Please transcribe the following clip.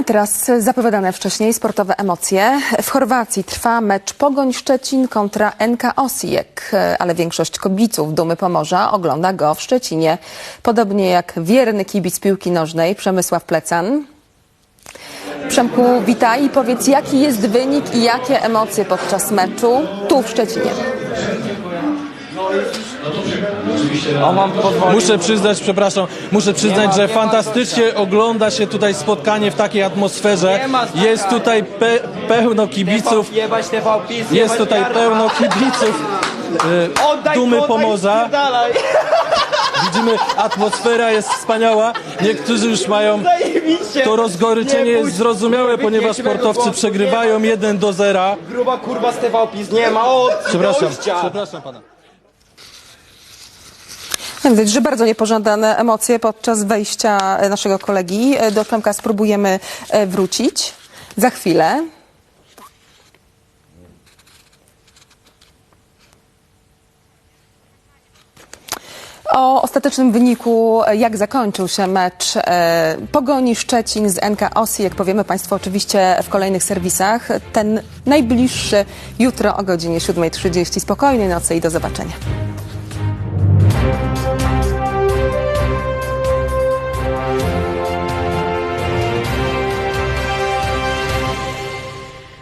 I teraz zapowiadane wcześniej sportowe emocje. W Chorwacji trwa mecz Pogoń Szczecin kontra NK Osijek, ale większość kibiców Dumy Pomorza ogląda go w Szczecinie. Podobnie jak wierny kibic piłki nożnej Przemysław Plecan. Przemku, witaj i powiedz, jaki jest wynik i jakie emocje podczas meczu tu w Szczecinie. O, mam pozwolić. Muszę przyznać, przepraszam, muszę przyznać, ma- że fantastycznie ogląda się tutaj spotkanie w takiej atmosferze. Jest tutaj pe pełno kibiców, jest tutaj pełno kibiców e, Oddaj Dumy Pomorza. Widzimy, atmosfera jest wspaniała. Niektórzy już mają to rozgoryczenie Nie jest zrozumiałe, nie ponieważ sportowcy przegrywają nie ma. 1 do 0. Gruba kurwa z TV PiS, nie ma Przepraszam, przepraszam pana. Widać, że bardzo niepożądane emocje podczas wejścia e, naszego kolegi. E, Do Przemka spróbujemy e, wrócić za chwilę. O ostatecznym wyniku, jak zakończył się mecz Pogoni Szczecin z NK Osji, jak powiemy Państwu oczywiście w kolejnych serwisach. Ten najbliższy jutro o godzinie 7.30. Spokojnej nocy i do zobaczenia. Música